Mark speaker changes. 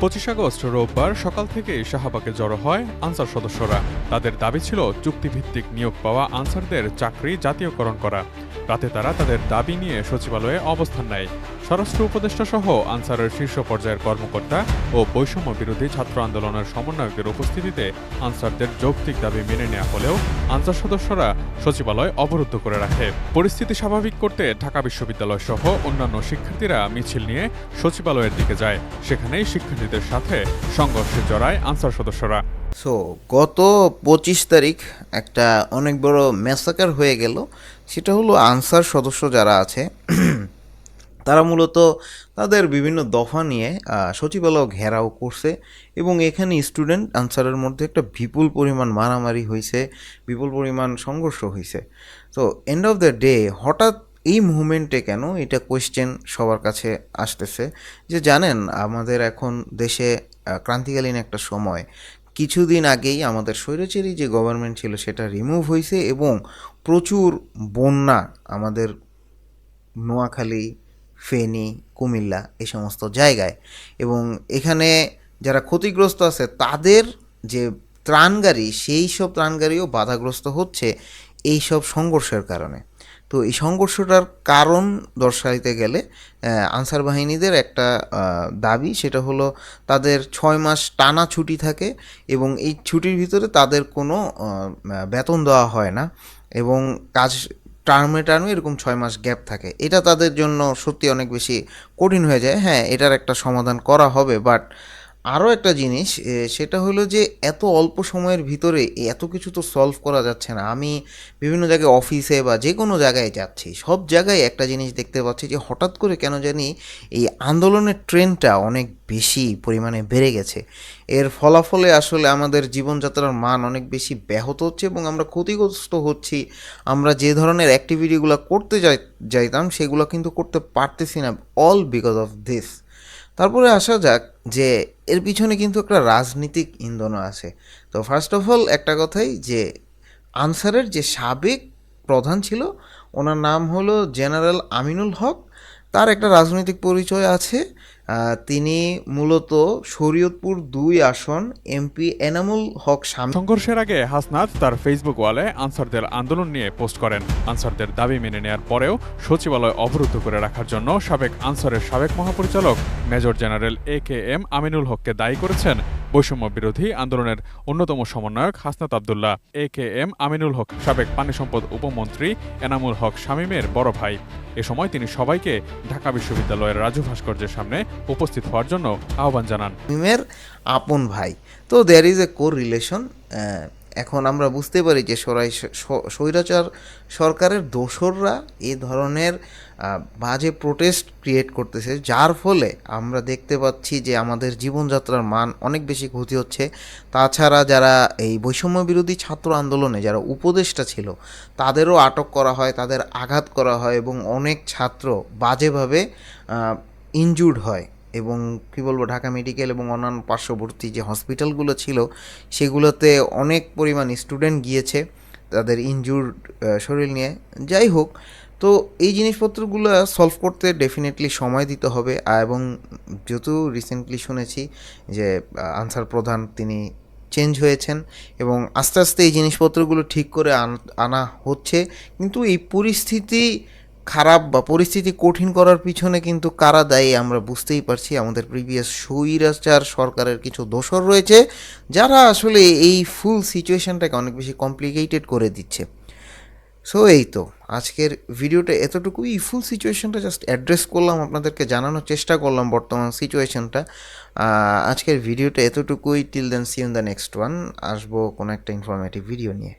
Speaker 1: পঁচিশ আগস্ট রোববার সকাল থেকে শাহবাগে জড়ো হয় আনসার সদস্যরা। তাদের দাবি ছিল চুক্তিভিত্তিক নিয়োগ পাওয়া আনসারদের চাকরি জাতীয়করণ করা। রাতে তারা তাদের দাবি নিয়ে সচিবালয়ে অবস্থান নেয়। স্বরাষ্ট্র উপদেষ্টা সহ আনসারের শীর্ষ পর্যায়ের কর্মকর্তা ও বৈষম্য বিরোধী ছাত্র আন্দোলনের সমন্বয়কের উপস্থিতিতে আনসারদের যৌক্তিক দাবি মেনে নেওয়া হলেও আনসার সদস্যরা সচিবালয় অবরুদ্ধ করে রাখে। পরিস্থিতি স্বাভাবিক করতে ঢাকা বিশ্ববিদ্যালয় সহ অন্যান্য শিক্ষার্থীরা মিছিল নিয়ে সচিবালয়ের দিকে যায়। সেখানেই শিক্ষার্থীদের সাথে সংঘর্ষে জড়ায় আনসার সদস্যরা।
Speaker 2: সো গত পঁচিশ তারিখ একটা অনেক বড় ম্যাসাকার হয়ে গেল। সেটা হলো আনসার সদস্য যারা আছে তারা মূলত তাদের বিভিন্ন দফা নিয়ে সচিবালয় ঘেরাও করছে এবং এখানে স্টুডেন্ট আনসারের মধ্যে একটা বিপুল পরিমাণ মারামারি হয়েছে বিপুল পরিমাণ সংঘর্ষ হয়েছে তো এন্ড অফ দ্য ডে হঠাৎ এই মুভমেন্টে কেন এটা কোয়েশ্চেন সবার কাছে আসতেছে যে জানেন আমাদের এখন দেশে ক্রান্তিকালীন একটা সময়। কিছুদিন আগেই আমাদের স্বৈরাচারী যে গভর্নমেন্ট ছিল সেটা রিমুভ হয়েছে এবং প্রচুর বন্যা আমাদের নোয়াখালী ফেনী, কুমিল্লা এই সমস্ত জায়গায়। এবং এখানে যারা ক্ষতিগ্রস্ত আছে, তাদের যে ত্রাণগাড়ি, সেই সব ত্রাণগাড়িও বাধাগ্রস্ত হচ্ছে এই সব সংঘর্ষের কারণে। তো এই সংঘর্ষটার কারণ দর্শাইতে গেলে আনসার বাহিনীদের একটা দাবি, সেটা হলো তাদের ছয় মাস টানা ছুটি থাকে এবং এই ছুটির ভিতরে তাদের কোনো বেতন দেওয়া হয় না। এবং কাজ টার্মে টার্মে এরকম ছয় মাস গ্যাপ থাকে। এটা তাদের জন্য সত্যি অনেক বেশি কঠিন হয়ে যায়। হ্যাঁ এটার একটা সমাধান করা হবে বাট আরও একটা জিনিস সেটা হলো যে এত অল্প সময়ের ভিতরে এত কিছু তো সলভ করা যাচ্ছে না। আমি বিভিন্ন জায়গায় অফিসে বা যে কোনো জায়গায় যাচ্ছি, সব জায়গায় একটা জিনিস দেখতে পাচ্ছি যে হঠাৎ করে কেন জানি এই আন্দোলনের ট্রেনটা অনেক বেশি পরিমাণে বেড়ে গেছে। এর ফলাফলে আসলে আমাদের জীবনযাত্রার মান অনেক বেশি ব্যাহত হচ্ছে এবং আমরা ক্ষতিগ্রস্ত হচ্ছি। আমরা যে ধরনের অ্যাক্টিভিটিগুলো করতে যাই, যাইতাম, সেগুলো কিন্তু করতে পারতেছি না অল বিকজ অফ দিস তারপরে আসা যাক যে এর পিছনে কিন্তু একটা রাজনৈতিক ইন্ধনও আছে। তো ফার্স্ট অফ অল একটা কথাই যে আনসারের যে সাবেক প্রধান ছিল, ওনার নাম হলো জেনারেল আমিনুল হক তার একটা রাজনৈতিক পরিচয় আছে। তিনি মূলত শরীয়তপুর দুই আসন এমপি এনামুল হক সামনে
Speaker 1: সংঘর্ষের আগে হাসনাত তার ফেসবুক ওয়ালে আনসারদের আন্দোলন নিয়ে পোস্ট করেন। আনসারদের দাবি মেনে নেয়ার পরেও সচিবালয় অবরুদ্ধ করে রাখার জন্য সাবেক আনসারের সাবেক মহাপরিচালক major general A K M Aminul হককে দায়ী করেছেন। বৈষম্য বিরোধী আন্দোলনের অন্যতম সমন্বয়ক Hasnat Abdullah A K M Aminul Haque, সাবেক পানি সম্পদ উপমন্ত্রী এনামুল হক শামীমের বড় ভাই। এ সময় তিনি সবাইকে ঢাকা বিশ্ববিদ্যালয়ের রাজু ভাস্কর্যের সামনে উপস্থিত হওয়ার জন্য আহ্বান জানান।
Speaker 2: আপন ভাই। তো there is a core relation এখন আমরা বুঝতে পারি যে সরাই স্বৈরাচার সরকারের দোসররা এ ধরনের বাজে প্রোটেস্ট ক্রিয়েট করতেছে, যার ফলে আমরা দেখতে পাচ্ছি যে আমাদের জীবনযাত্রার মান অনেক বেশি ক্ষতি হচ্ছে। তাছাড়া যারা এই বৈষম্য বিরোধী ছাত্র আন্দোলনে যারা উপদেষ্টা ছিল, তাদেরও আটক করা হয়, তাদের আঘাত করা হয় এবং অনেক ছাত্র বাজেভাবে ইনজুর্ড হয়। এবং কী বলব, ঢাকা মেডিকেল এবং অন্যান্য পার্শ্ববর্তী যে হসপিটালগুলো ছিল, সেগুলোতে অনেক পরিমাণ স্টুডেন্ট গিয়েছে তাদের ইনজুর্ড শরীর নিয়ে। যাই হোক, তো এই জিনিসপত্রগুলো সলভ করতে ডেফিনেটলি সময় দিতে হবে। এবং যেহেতু রিসেন্টলি শুনেছি যে আনসার প্রধান তিনি চেঞ্জ হয়েছেন এবং আস্তে আস্তে এই জিনিসপত্রগুলো ঠিক করে আনা হচ্ছে। কিন্তু এই পরিস্থিতি খারাপ বা পরিস্থিতি কঠিন করার পিছনে কিন্তু কারা দায়ী আমরা বুঝতেই পারছি। আমাদের প্রিভিয়াস স্বৈরাচার সরকারের কিছু দোষর রয়েছে, যারা আসলে এই ফুল সিচুয়েশানটাকে অনেক বেশি কমপ্লিকেটেড করে দিচ্ছে। সো, এই তো। আজকের ভিডিওটা এতটুকুই। ফুল সিচুয়েশনটা জাস্ট অ্যাড্রেস করলাম, আপনাদেরকে জানানোর চেষ্টা করলাম বর্তমান সিচুয়েশনটা। আজকের ভিডিওটা এতটুকুই। Till then, see in the next one. আসব কোনো একটা ইনফরমেটিভ ভিডিও নিয়ে।